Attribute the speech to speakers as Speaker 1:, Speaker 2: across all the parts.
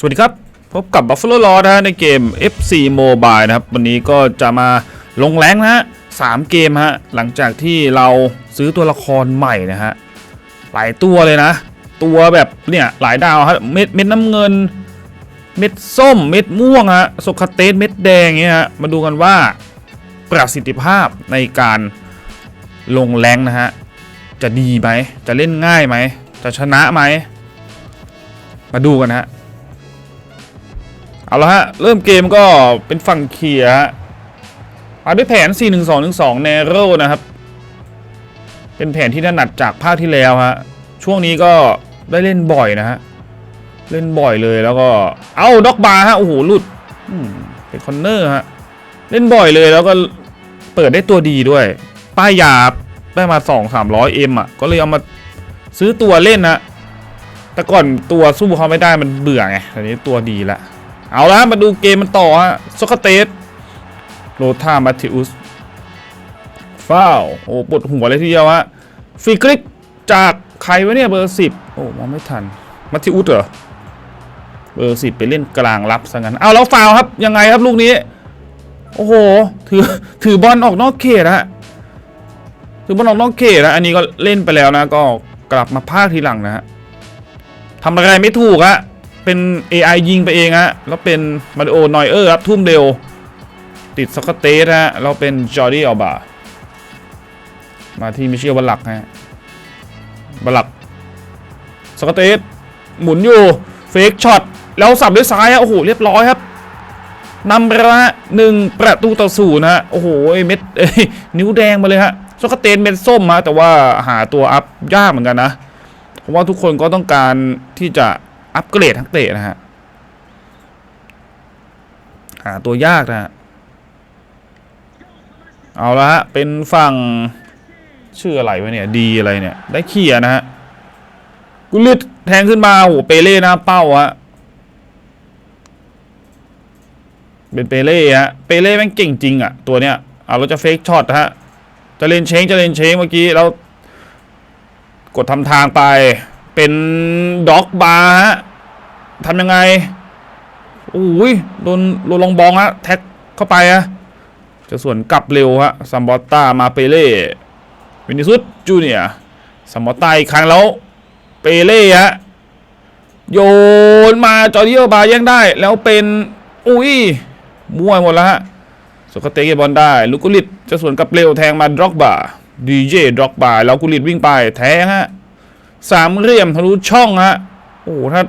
Speaker 1: สวัสดีครับ พบกับ Buffalo l o r d นะฮะในเกม FC Mobile นะครับ วันนี้ก็จะมาลงแรงนะฮะสามเกมฮะ หลังจากที่เราซื้อตัวละครใหม่นะฮะ หลายตัวเลยนะ ตัวแบบเนี่ยหลายดาวฮะ เม็ดเม็ดน้ำเงิน เม็ดส้ม เม็ดม่วงฮะโซคาเตสเม็ดแดงเงี้ยฮะ มาดูกันว่าประสิทธิภาพในการลงแรงนะฮะ จะดีไหม จะเล่นง่ายไหม จะชนะไหม มาดูกันฮะ เอาละฮะ เริ่มเกมก็เป็นฝั่งเขียฮะมาด้วยแผน 4 1 2 1 2 n a r o w นะครับ เป็นแผนที่ถนัดจากภาคที่แล้วฮะ ช่วงนี้ก็ได้เล่นบ่อยนะฮะ เล่นบ่อยเลยแล้วก็ เอ้าด็อกบาร์ฮะ โอ้โหหลุดเป็นคอนเนอร์ฮะ เล่นบ่อยเลยแล้วก็เปิดได้ตัวดีด้วย ป้ายยาได้มา 2 3 0 0เอ็มอะ ก็เลยเอามาซื้อตัวเล่นนะ แต่ก่อนตัวสู้เขาไม่ได้มันเบื่อไงตอนนี้ตัวดีละ เอาละมาดูเกมมันต่อฮะโซคาเตสโรธามาติอุสฟาวโอ้ปวดหัวเลยทีเดียวฮะฟรีคลิกจากใครวะเนี่ยเบอร์สิบโอ้มองไม่ทันมาติอุสเหรอเบอร์สิบไปเล่นกลางรับซะงั้นเอาแล้วฟาวครับยังไงครับลูกนี้ โอ้โหถือถือบอลออกนอกเขตฮะถือบอลออกนอกเขตนะอันนี้ก็เล่นไปแล้วนะก็กลับมาพากทีหลังนะฮะทำอะไรไม่ถูกฮะ เป็น AI ยิงไปเองฮะแล้วเป็นมาริโอนอยเออร์ครับทุ่มเร็ว ติดสกอตเตสฮะเราเป็นจอร์ดี้อัลบามาที่มิเชลบัลลักฮะบัลลักสกอตเตสหมุนอยู่เฟกช็อตแล้วสับด้วยซ้ายฮะโอ้โหเรียบร้อยครับนำไปแล้วฮะหนึ่งประตูต่อศูนย์ฮะโอ้โหเม็ดนิ้วแดงมาเลยฮะสกอตเตสเม็ดส้มฮะแต่ว่าหาตัวอัพยากเหมือนกันนะ เพราะว่าทุกคนก็ต้องการที่จะ อัปเกรดทั้งเตะนะฮะ หาตัวยากนะฮะ เอาละฮะ เป็นฝั่ง ชื่ออะไรวะเนี่ย ดีอะไรเนี่ย ได้เขียนะฮะ กุลิตแทงขึ้นมาโอ้โหเปเล่หน้าเป้าฮะ เป็นเปเล่ฮะ เปเล่แม่งเก่งจริงอะตัวเนี้ย เอาเราจะเฟกช็อตฮะ จะเล่นเชงจะเล่นเชงเมื่อกี้แล้วกดทำทางไปเป็นด็อกบาร์ฮะ ทำยังไงโอ้ยโดนโดนลองบองฮะแท็กเข้าไปฮะจะส่วนกลับเร็วฮะซัมบอตตามาเปเล่วินิซุสจูเนียซัมบอตตาอีกครั้งแล้วเปเล่ฮะโยนมาจอร์ดิโอบาแย่งได้ แล้วเป็นอุ้ยมั่วหมดแล้วฮะสกอตเตเกบอลได้ ลูกกุลิตจะส่วนกับเร็วแทงมาดร็อกบาดีเจดร็อกบาแล้วกุลิตวิ่งไปแทงฮะสามเหลี่ยมทะลุช่องฮะโอ้ถ้า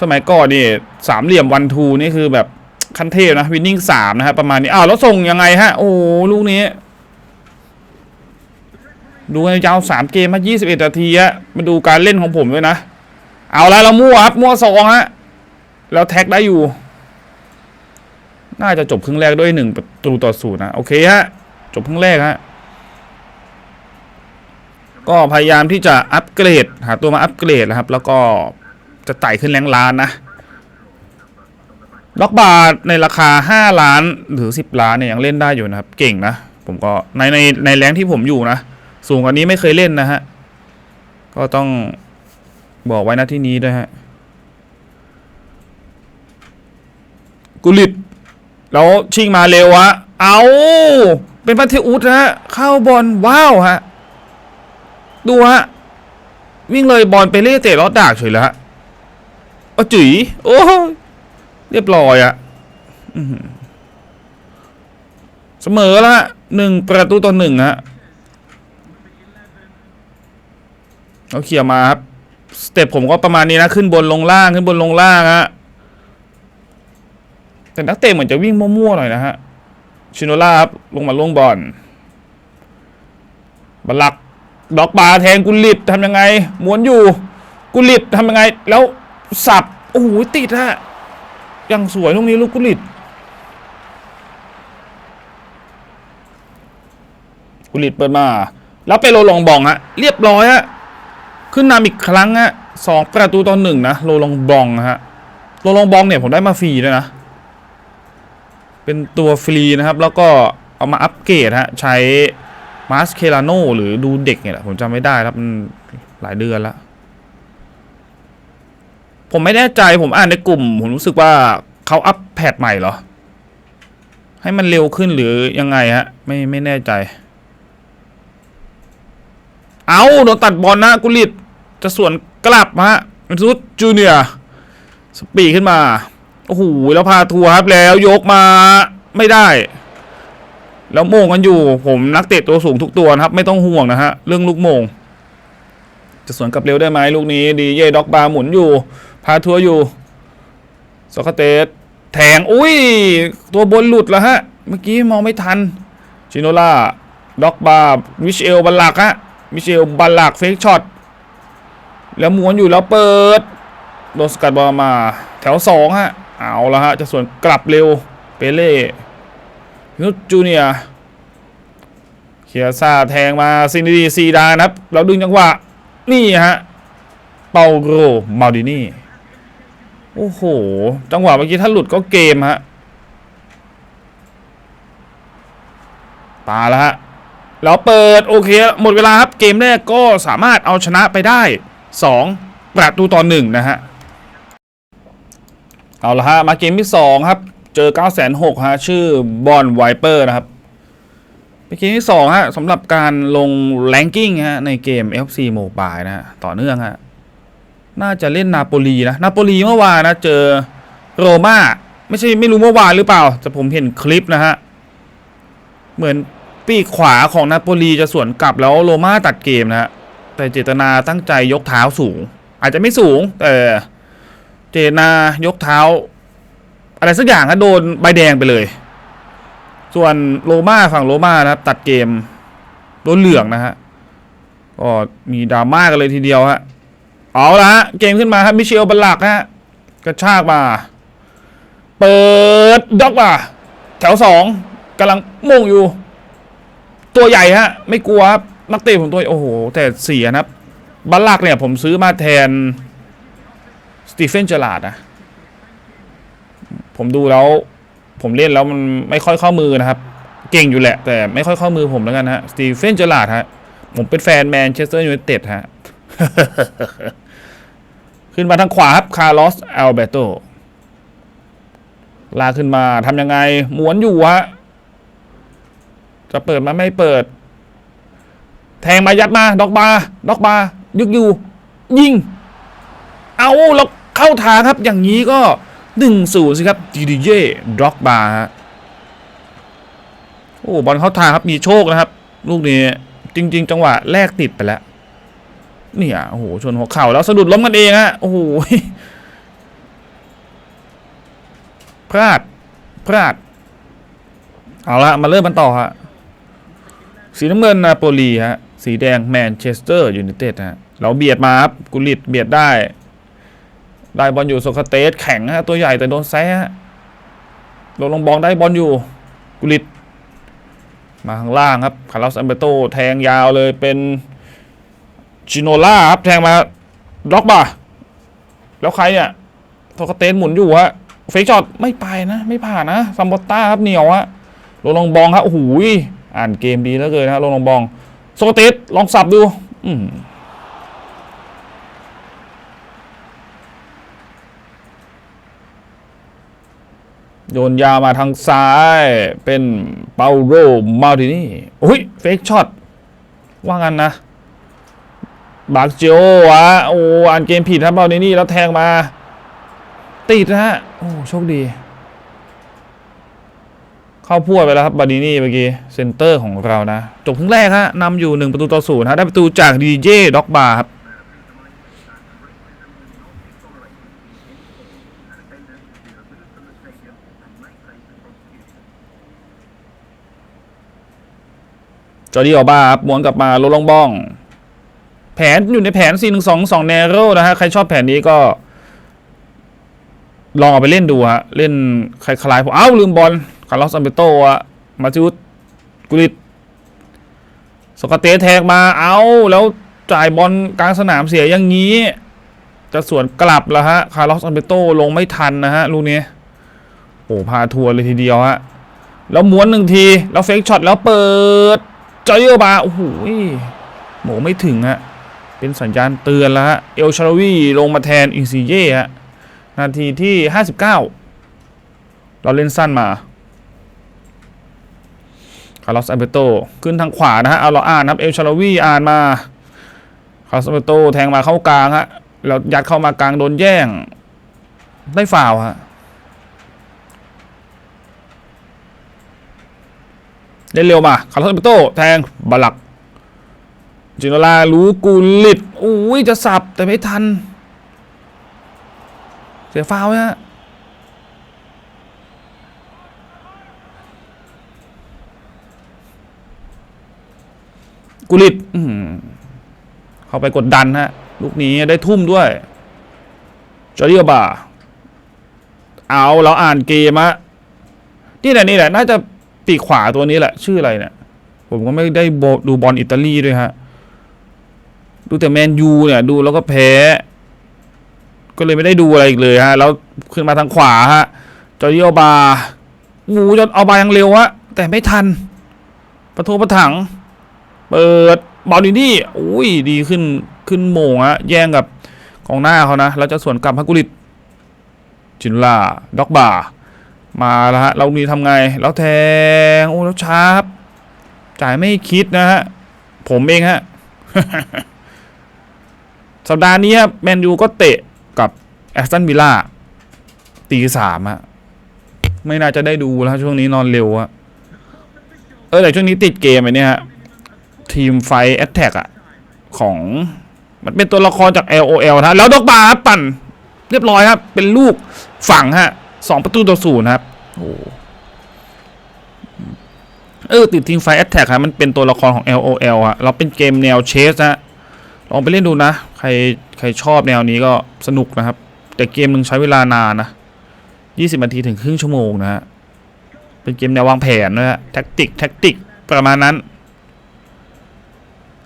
Speaker 1: สมัยก่อนนี่สามเหลี่ยมวันทูนี่คือแบบขั้นเทพนะวินนิ่งสามนะฮะประมาณนี้อ้าวแล้วส่งยังไงฮะ โอ้ลูกนี้ ดูยาวสามเกมมายี่สิบเอ็ดนาทีฮะมาดูการเล่นของผมด้วยนะ เอาละเรามั่วครับมั่วสองฮะแล้วแท็กได้อยู่ น่าจะจบครึ่งแรกด้วยหนึ่งประตูต่อศูนย์นะโอเคฮะจบครึ่งแรกฮะก็พยายามที่จะอัปเกรด หาตัวมาอัปเกรดนะครับ แล้วก็ จะไต่ขึ้นแรงล้านนะ ล็อกบาร์ในราคา 5 ล้านหรือ 10 ล้านเนี่ยยังเล่นได้อยู่นะครับ เก่งนะ ผมก็ในในในแรงที่ผมอยู่นะ สูงกว่านี้ไม่เคยเล่นนะฮะ ก็ต้องบอกไว้นะที่นี้ด้วยฮะ กุลิต แล้วชิงมาเร็วฮะเอาเป็นพันเทอุสฮะ เข้าบอลว้าวฮะ ดูฮะ วิ่งเลยบอลไปเล่เตะลอดดากเฉยแล้วฮะ เอาจุ๋ยโอ้เรียบร้อยอะเสมอละหนึ่งประตูต่อหนึ่งฮะเอาเขี่ยมาครับ สเต็ปผมก็ประมาณนี้นะ ขึ้นบนลงล่างขึ้นบนลงล่างฮะแต่นักเตะเหมือนจะวิ่งมั่วๆหน่อยนะฮะชิโนล่าครับลงมาล่วงบอลบัลลักดอกบาแทงกุลิตทำยังไงม้วนอยู่ กุลิตทำยังไง แล้ว สับ โอ้โห ติดฮะยังสวยตรงนี้ลูกกุลิตกุลิตเปิดมา แล้วไปโรลองบองฮะ เรียบร้อยฮะ ขึ้นนำอีกครั้งฮะสองประตูต่อหนึ่งนะโรลองบองฮะโรลองบองเนี่ยผมได้มาฟรีด้วยนะ เป็นตัวฟรีนะครับ แล้วก็เอามาอัปเกรดฮะ ใช้มาสเคลาโนหรือดูเด็กเนี่ยแหละผมจำไม่ได้ครับมันหลายเดือนละ ผมไม่แน่ใจผมอ่านในกลุ่ม ผมรู้สึกว่าเขาอัปแพดใหม่เหรอ ให้มันเร็วขึ้นหรือยังไงฮะ ไม่ไม่แน่ใจ เอาโดนตัดบอลนะกุลิตจะสวนกลับฮะเป็นซุดจูเนียสปีดขึ้นมา โอ้โหแล้วพาทัวร์ครับแล้วยกมาไม่ได้ แล้วโมงกันอยู่ ผมนักเตะตัวสูงทุกตัวนะครับ ไม่ต้องห่วงนะฮะ เรื่องลูกโมงจะสวนกลับเร็วได้ไหมลูกนี้ดีเย่ด็อกบาหมุนอยู่ พาทัวร์อยู่สกอตเตสแทงอุ้ย ตัวบนหลุดแล้วฮะ เมื่อกี้มองไม่ทัน ชิโนล่าด็อกบาร์มิเชลบัลลักฮะมิเชลบัลลักเฟกช็อตแล้วม้วนอยู่แล้วเปิดโดนสกัดบอลมาแถวสองฮะ เอาละฮะ จะส่วนกลับเร็ว เปเล่นุจูเนียเคียซ่าแทงมาซินดีซีดานครับแล้วดึงจังหวะ นี่ฮะ เปาโรมาดินี่ โอ้โห จังหวะเมื่อกี้ถ้าหลุดก็เกมฮะปาแล้วฮะ แล้วเปิดโอเค หมดเวลาครับ เกมแรกก็สามารถเอาชนะไปได้ 2 ประตูต่อหนึ่งนะฮะ เอาละฮะ มาเกมที่ 2 ครับ เจอ 9 6 0 0ฮะ ชื่อบอลไวเปอร์นะครับเป็นเกมที่2ฮะสำหรับการลงแรงกิ้งฮะในเกม FC Mobile นะฮะ ต่อเนื่องฮะ น่าจะเล่นนาโปลีนะนาโปลีเมื่อวานนะเจอโรม่าไม่ใช่ไม่รู้เมื่อวานหรือเปล่า แต่ผมเห็นคลิปนะฮะ เหมือนปีกขวาของนาโปลีจะสวนกลับแล้วโรม่าตัดเกมนะฮะ แต่เจตนาตั้งใจยกเท้าสูง อาจจะไม่สูง แต่เจตนายกเท้า อะไรสักอย่างก็โดนใบแดงไปเลย ส่วนโรม่าฝั่งโรม่านะครับ ตัดเกมโดนเหลืองนะฮะก็มีดราม่ากันเลยทีเดียวฮะ เอาละฮะเกมขึ้นมาครับมิเชลบัลลักฮะกระชากมา เปิดด็อกมาแถวสองกำลังมุ่งอยู่ ตัวใหญ่ฮะ ไม่กลัวครับนักเตะผมตัวโอ้โห แต่เสียนะครับบัลลักเนี่ยผมซื้อมาแทนสตีเฟนเจอราดนะผมดูแล้ว ผมเล่นแล้วมันไม่ค่อยเข้ามือนะครับ เก่งอยู่แหละ แต่ไม่ค่อยเข้ามือผมแล้วกันฮะสตีเฟนเจอราดฮะผมเป็นแฟนแมนเชสเตอร์ยูไนเต็ดฮะ ขึ้นมาทางขวาครับคาร์ลอสอัลเบโตลาขึ้นมาทำยังไงม้วนอยู่ฮะจะเปิดมาไม่เปิด แทงมายัดมาด็อกบาด็อกบายึกอยู่ ยิง เอาแล้วเข้าทางครับ อย่างนี้ก็หนึ่งศูนย์สิครับดีดีเย่ด็อกบาฮะโอ้บอลเข้าทางครับมีโชคนะครับ ลูกนี้จริง ๆ จังหวะแรกติดไปแล้ว เนี่ยโอ้โหชนหัวเข่าแล้วสะดุดล้มกันเองฮะโอ้โหพลาดพลาด เอาละมาเริ่มกันต่อฮะสีน้ำเงินนาโปลีฮะสีแดงแมนเชสเตอร์ยูไนเต็ดฮะเราเบียดมาครับกุลิตเบียดได้ได้บอลอยู่โซคาเตสแข็งฮะตัวใหญ่แต่โดนแซะฮะโดนลงบอลได้บอลอยู่กุลิตมาข้างล่างครับคาร์ลอสอัมเบโตแทงยาวเลยเป็น ชิโนล่าครับแทงมาล็อกบ่าแล้วใครเนี่ยโทคาเตนหมุนอยู่ฮะเฟกช็อตไม่ไปนะ ไม่ผ่านนะซัมบอต้าครับเหนียวฮะโรลองบองครับโอ้โหอ่านเกมดีแล้วเกินนะโรลองบองโซเตสลองสับดู อืมโยนยาวมาทางซ้ายเป็นเปาโรมาตินี่โอ้ยเฟกช็อตว่างันนะ บาร์เจโอวะโอ้อ่านเกมผิดครับเบาในนี่แล้วแทงมา ติดนะฮะโอ้โชคดี เข้าพัวไปแล้วครับบาดินี่เมื่อกี้เซนเตอร์ของเรานะจบครึ่งแรกฮะนำอยู่1ประตูต่อศูนย์ฮะได้ประตูจากดีเจด็อกบาครับจอร์ดีออบาครับม้วนกลับมาโลลองบ้อง แผนอยู่ในแผน 4 1 2 2 n a r r o w นะฮะ ใครชอบแผนนี้ก็ ลองเอาไปเล่นดูฮะ เล่นคล้ายๆผมเอ้าลืมบอลคาร์ลอสอัมเบโตะมาจูดกุลิตสกอตเตแทงมาเอาแล้วจ่ายบอลกลางสนามเสียอย่างนี้ จะสวนกลับแล้วฮะ คาร์ลอสอัมเบโตลงไม่ทันนะฮะ ลูกนี้ โอ้พาทัวร์เลยทีเดียวฮะ แล้วม้วนหนึ่งที แล้วเฟกช็อตแล้วเปิดจอยเยอร์บาโอ้โหโหไม่ถึงฮะ เป็นสัญญาณเตือนแล้วฮะ เอลชารวีลงมาแทนอินซิเย่ฮะ นาทีที่ห้าสิบเก้าเราเล่นสั้นมาคาร์ลอสอัลเบโต ขึ้นทางขวานะฮะ เอาเราอ่านนะครับ เอลชาลวีอ่านมาคาร์ลอสอัลเบโตแทงมาเข้ากลางฮะแล้วยัดเข้ามากลางโดนแย่ง ได้ฝ่าวฮะ เล่นเร็วมาคาร์ลอสอัลเบโต แทงบาลัก จิโนลารู้กูลิดอุ้ยจะสับแต่ไม่ทัน เสียฟาวล์ไหมฮะกูลิดเข้าไปกดดันฮะ ลูกนี้ได้ทุ่มด้วย จอร์ดิโอบา เอาเราอ่านเกมอะนี่แหละนี่แหละ น่าจะปีกขวาตัวนี้แหละ ชื่ออะไรเนี่ย ผมก็ไม่ได้ดูบอลอิตาลีด้วยฮะ ดูแต่แมนยูเนี่ยดูแล้วก็แพ้ ก็เลยไม่ได้ดูอะไรอีกเลยฮะ แล้วขึ้นมาทางขวาฮะจอร์ดิโอบางูจะเอาบายังเร็วฮะแต่ไม่ทัน ประโทประถัง เปิดบอลอยู่นี่อุ้ยดีขึ้นขึ้นโมงฮะแย่งกับกองหน้าเขานะแล้วจะสวนกลับฮักกุลิตจินลาด็อกบามาแล้วฮะเรามีทำไงแล้วแทงโอ้แล้วชาร์ปจ่ายไม่คิดนะฮะ ผมเองฮะ สัปดาห์นี้แมนยูก็เตะกับแอสตันวิลล่าตีสามอะไม่น่าจะได้ดูแล้วช่วงนี้นอนเร็วอะเออแต่ช่วงนี้ติดเกมไอเนี่ยฮะทีมไฟแอตแทกอะของมันเป็นตัวละครจาก LOL นะแล้วดอกบาครับปั่น เรียบร้อยครับ เป็นลูกฝั่งฮะสองประตูต่อศูนย์ครับโอ้เออติดทีมไฟแอตแทกครับมันเป็นตัวละครของ LOL อะเราเป็นเกมแนวเชสนะ ลองไปเล่นดูนะ ใครใครชอบแนวนี้ก็สนุกนะครับ แต่เกมหนึ่งใช้เวลานานนะ20นาทีถึงครึ่งชั่วโมงนะฮะ เป็นเกมแนววางแผนนะฮะแท็กติกแท็กติกประมาณนั้น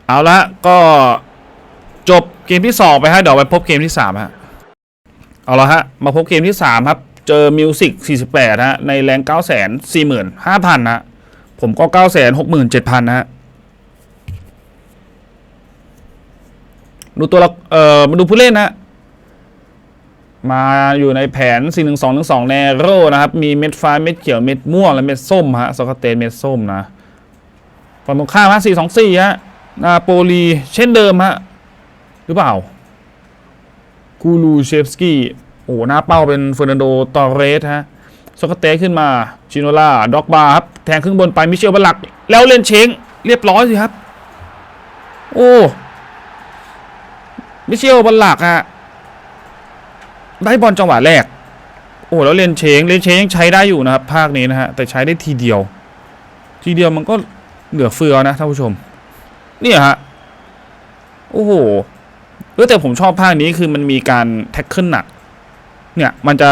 Speaker 1: เอาละก็จบเกมที่2ไปฮะเดี๋ยวไปพบเกมที่3ฮะ เอาละฮะ มาพบเกมที่3ครับ เจอมิวสิก48ฮะ ในแรง9 4 5 0 0 0นะฮะผมก็9 6 7 0 0 0นะฮะ ดูตัวละเอ่อมาดูผู้เล่นนะมาอยู่ในแผน 4 1 2 1 2แนโรนะครับ มีเม็ดฟ้าเม็ดเขียวเม็ดม่วงและเม็ดส้มฮะสกอตเตนเม็ดส้มนะฝั่งตรงข้ามฮะ4 2 4ฮะนาโปลีเช่นเดิมฮะหรือเปล่ากูรูเชฟสกี้โอ้หน้าเป้าเป็นเฟอร์นันโดตอร์เรสฮะสกอตเตขึ้นมาชิโนล่าด็อกบาร์ครับแทงขึ้นบนไปมิเชลบัลลัก แล้วเล่นเชงเรียบร้อยสิครับ โอ้ มิเชลบัลหลักอะได้บอลจังหวะแรก โอ้แล้วเลนเชงเลนเชงยังใช้ได้อยู่นะครับภาคนี้นะฮะแต่ใช้ได้ทีเดียว ทีเดียวมันก็เหลือเฟือนะท่านผู้ชม เนี่ยฮะโอ้โหเออแต่ผมชอบภาคนี้คือมันมีการแท็กเกิลหนัก เนี่ยมันจะ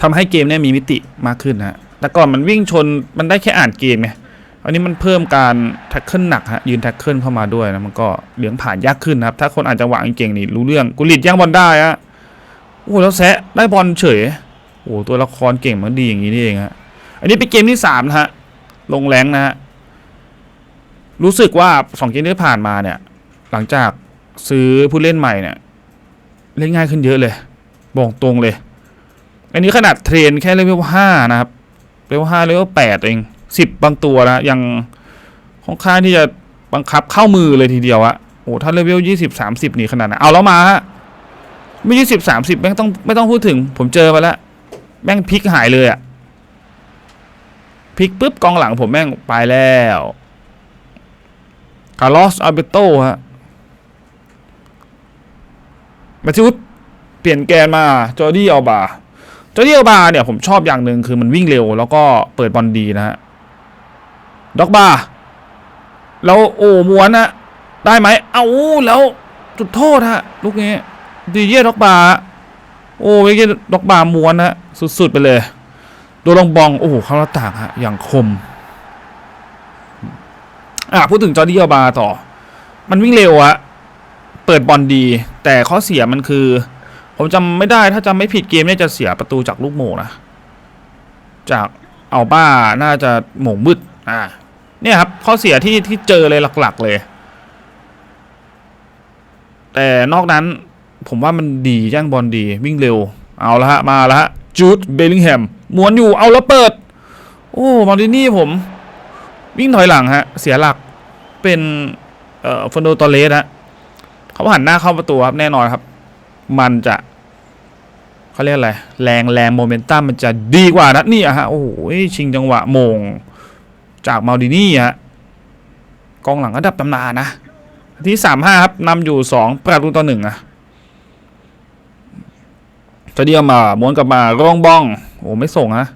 Speaker 1: ทำให้เกมเนี่ยมีมิติมากขึ้นนะฮะแต่ก่อนมันวิ่งชนมันได้แค่อ่านเกมไง อันนี้มันเพิ่มการแท็กเกิลหนักฮะยืนแท็กเกิลเข้ามาด้วยนะมันก็เลี้ยงผ่านยากขึ้นนะครับ ถ้าคนอาจจะหวางเก่งนี่รู้เรื่องกุลิตย่างบอลได้ฮะโอ้แล้วแซะได้บอลเฉยโอ้ตัวละครเก่งมันดีอย่างนี้นี่เองฮะอันนี้เป็นเกมที่สามนะฮะลงแรงนะฮะรู้สึกว่าสองเกมที่ผ่านมาเนี่ย หลังจากซื้อผู้เล่นใหม่เนี่ย เล่นง่ายขึ้นเยอะเลยบอกตรงเลย อันนี้ขนาดเทรนแค่เลเวลห้านะครับเลเวลห้าเลเวลแปดเอง สิบบางตัวนะยังค่อนข้างที่จะบังคับเข้ามือเลยทีเดียวอะโอ้ถ้าเลเวลยี่สิบสามสิบนี่ขนาดไหนเอาแล้วมาฮะไม่ยี่สิบสามสิบแม่งต้องไม่ต้องพูดถึง ผมเจอมาแล้ว แม่งพลิกหายเลยอะพลิกปุ๊บกองหลังผมแม่งไปแล้วคาร์ลอสอาเบโตฮะมาทิวุฒเปลี่ยนแกนมาจอร์ดี้อัลบาจอร์ดี้อัลบาเนี่ยผมชอบอย่างหนึ่งคือมันวิ่งเร็ว แล้วก็เปิดบอลดีนะฮะ ด็อกบาแล้วโอ้ม้วนนะได้ไหมเอาแล้วจุดโทษฮะลูกนี้ดีเย่ด็อกบาโอ้ยด็อกบาม้วนนะสุดๆไปเลยโดนลงบองโอ้โหเข้าหน้าต่างฮะอย่างคมอะพูดถึงจอร์ดี้อบาต่อ มันวิ่งเร็วอะเปิดบอลดี แต่ข้อเสียมันคือ ผมจำไม่ได้ถ้าจำไม่ผิดเกมเนี่ยจะเสียประตูจากลูกโมงนะ จากเอาบ้าน่าจะโหม่งมืดอ่า เนี่ยครับข้อเสียที่ที่เจอเลยหลักๆเลย แต่นอกนั้นผมว่ามันดีย่างบอลดีวิ่งเร็ว เอาละฮะ มาละฮะจูดเบลลิงแฮมม้วนอยู่เอาแล้วเปิด โอ้มาดินี่ผม วิ่งถอยหลังฮะ เสียหลักเป็นเอ่อฟอนโดตอเลสฮะเขาหันหน้าเข้าประตูครับแน่นอนครับ มันจะเขาเรียกอะไร แรงแรงโมเมนตัมมันจะดีกว่านะนี่อะฮะ โอ้โหชิงจังหวะมง จากมาดินี่ฮะกองหลังระดับตำนานนะ ที่สามห้าครับนำอยู่สองประตูต่อหนึ่งอะจะเดียวมาม้วนกลับมาร่องบ้อง โอ้ไม่ส่งฮะ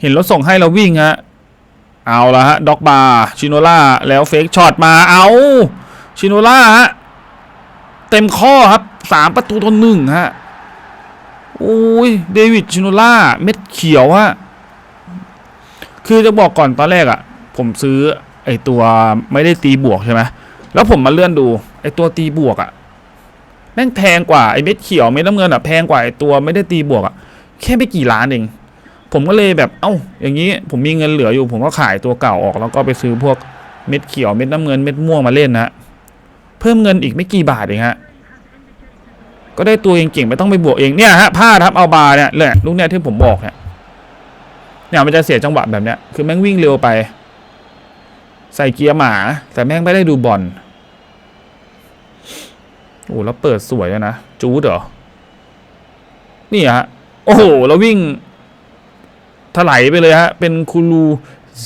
Speaker 1: เห็นรถส่งให้เราวิ่งฮะเอาละฮะด็อกบาร์ชิโนล่าแล้วเฟกช็อตมาเอาชิโนล่าฮะเต็มข้อครับสามประตูต่อหนึ่งฮะโอ้ยเดวิดชิโนล่าเม็ดเขียวฮะ คือจะบอกก่อนตอนแรกอะ่ะ ผมซื้อไอตัวไม่ได้ตีบวกใช่ไหมแล้วผมมาเลื่อนดูไอตัวตีบวกอะ่ะแม่งแพงกว่าไอเม็ดเขียวเม็ดน้ำเงินอะ่ะแพงกว่าไอตัวไม่ได้ตีบวกอะ่ะแค่ไม่กี่ล้านเองผมก็เลยแบบเอ้า อย่างนี้ผมมีเงินเหลืออยู่ ผมก็ขายตัวเก่าออก แล้วก็ไปซื้อพวกเม็ดเขียวเม็ดน้ำเงินเม็ดม่วงมาเล่นนะเพิ่มเงินอีกไม่กี่บาทเองฮะก็ได้ตัวเก่งๆไม่ต้องไปบวกเองเนี่ยฮะพลาดครับเอาบาเนี่ยเลยลูกเนี่ยที่ผมบอกเนี่ย เนี่ยมันจะเสียจังหวะแบบเนี้ยคือแม่งวิ่งเร็วไป ใส่เกียร์หมา แต่แม่งไม่ได้ดูบอลโอ้แล้วเปิดสวยด้วนะ จูดเหรอ นี่ฮะ โอ้โห แล้ววิ่งถลายไปเลยฮะ เป็นคูลู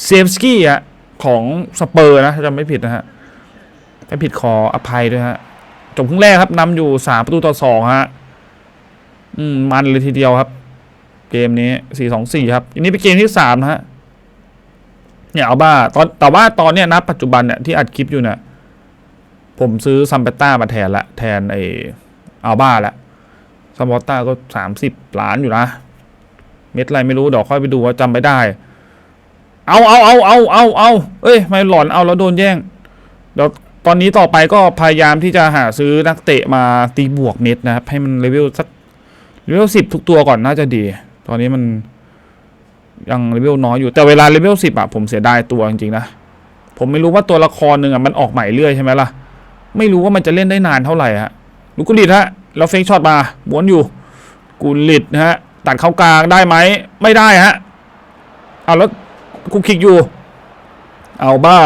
Speaker 1: เซฟสกี้ฮะ ของสเปอร์นะถ้าจำไม่ผิดนะฮะถ้าผิดขออภัยด้วยฮะ จบครึ่งแรกครับนำอยู่สามประตูต่อสองฮะ อืม มันเลยทีเดียวครับ เกมนี้สี่สองสี่ครับอันนี้เป็นเกมที่สามนะฮะเนี่ยเอาบ้าตอนแต่ว่าตอนเนี้ยนะปัจจุบันเนี่ยที่อัดคลิปอยู่เนี่ยผมซื้อซัมเปต้ามาแทนละแทนไอเอาบ้าละซัมเปต้าก็สามสิบล้านอยู่นะ เม็ดอะไรไม่รู้เดี๋ยวค่อยไปดูว่าจำไม่ได้ เอาเอาเอาเอาเอาเอาเอ้ยไม่หลอนเอาแล้วโดนแย่งเดี๋ยวตอนนี้ต่อไปก็พยายามที่จะหาซื้อนักเตะมาตีบวกเน็ตนะครับให้มันเลเวลสักเลเวลสิบทุกตัวก่อนน่าจะดี ตอนนี้มันยังเลเวลน้อยอยู่แต่เวลาเลเวลสิบอะผมเสียดายตัวจริงๆนะผมไม่รู้ว่าตัวละครหนึ่งอะมันออกใหม่เรื่อยใช่ไหมล่ะ ไม่รู้ว่ามันจะเล่นได้นานเท่าไหร่ฮะลูกกุลิตฮะแล้วเฟกช็อตมาม้วนอยู่กุลิตนะฮะตัดเข้ากลางได้ไหมไม่ได้ฮะเอาแล้วคุกคิกอยู่ เอาบ้า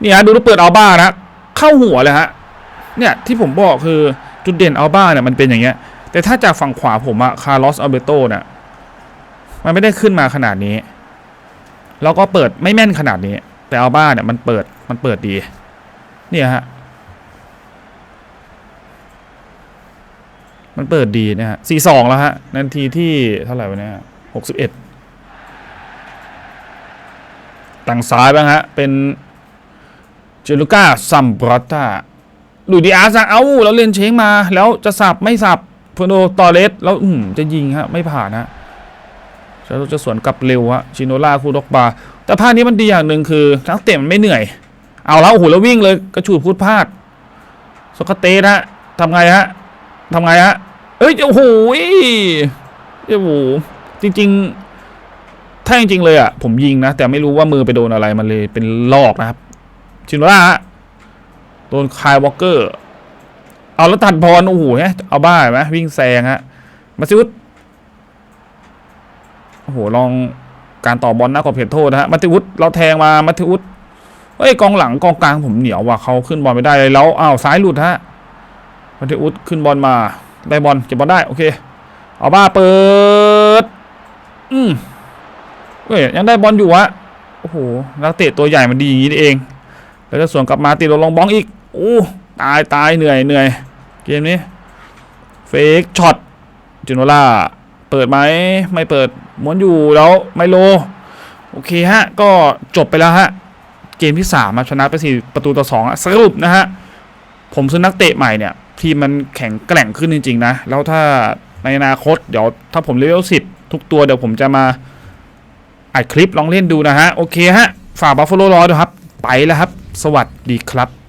Speaker 1: เนี่ฮะดูแล้วเปิดเอาบ้านะฮะเข้าหัวเลยฮะเนี่ยที่ผมบอกคือจุดเด่นเอาบ้าเนี่ยมันเป็นอย่างเงี้ยแต่ถ้าจากฝั่งขวาผมอะคาร์ลอสอัลเบโตเนี่ย มันไม่ได้ขึ้นมาขนาดนี้ แล้วก็เปิดไม่แม่นขนาดนี้ แต่เอาบ้าเนี่ยมันเปิดมันเปิดดี เนี่ยฮะ มันเปิดดีนะฮะสี่สองแล้วฮะ นาทีที่เท่าไหร่วะเนี่ยหกสิบเอ็ดต่างซ้ายบ้างฮะ เป็นเจลูก้าซัมบรอตตาดูดีอาร์ซะเอ้า แล้วเล่นเช้งมา แล้วจะสับไม่สับเฟอร์โนตอเรสแล้วอืมจะยิงฮะ ไม่ผ่านฮะ จะจะสวนกลับเร็วฮะชิโนล่าคูดอกบาแต่ภาคนี้มันดีอย่างหนึ่งคือนักเตะมันไม่เหนื่อย เอาแล้วโอ้โหแล้ววิ่งเลยกระฉูดพูดพลาดสกเตสฮะทำไงฮะทำไงฮะเอ้ยโอ้โหยโอ้โหจริงๆ ถ้าจริงๆเลยอะผมยิงนะ แต่ไม่รู้ว่ามือไปโดนอะไรมันเลยเป็นลอกนะครับ ชินโนล่าฮะโดนคายวอลเกอร์ เอาแล้วตัดบอลโอ้โหฮะเอาบ้าไหมวิ่งแซงฮะมาซิวุฒ โอ้โหลองการต่อบอลหน้าขอบเขตโทษนะฮะมาติวุฒเราแทงมามาติวุฒเฮ้ยกองหลังกองกลางผมเหนียวว่ะเขาขึ้นบอลไม่ได้เลยแล้วอ้าวซ้ายหลุดฮะมาติวุฒขึ้นบอลมาได้บอลเก็บบอลได้โอเคเอาบ้าเปิด อืมเฮ้ยยังได้บอลอยู่วะโอ้โหนักเตะตัวใหญ่มันดีอย่างนี้เอง แล้วก็ส่วนกลับมาตีลงลงบ้องอีกโอ้ตายตายเหนื่อยเหนื่อยเกมนี้เฟกช็อตจูโนล่าเปิดไหมไม่เปิด ม้วนอยู่แล้วไมโล โอเคฮะ ก็จบไปแล้วฮะ เกมที่สามะชนะไปสี่ประตูต่อสองสรุปนะฮะ ผมซื้อนักเตะใหม่เนี่ยทีมมันแข็งแกร่งขึ้นจริง ๆ นะ แล้วถ้าในอนาคตเดี๋ยวถ้าผมเลเวลสิบทุกตัวเดี๋ยวผมจะมาอัดคลิปลองเล่นดูนะฮะ โอเคฮะ ฝากบัฟฟ a โลรอด้วยครับ ไปแล้วครับ สวัสดีครับ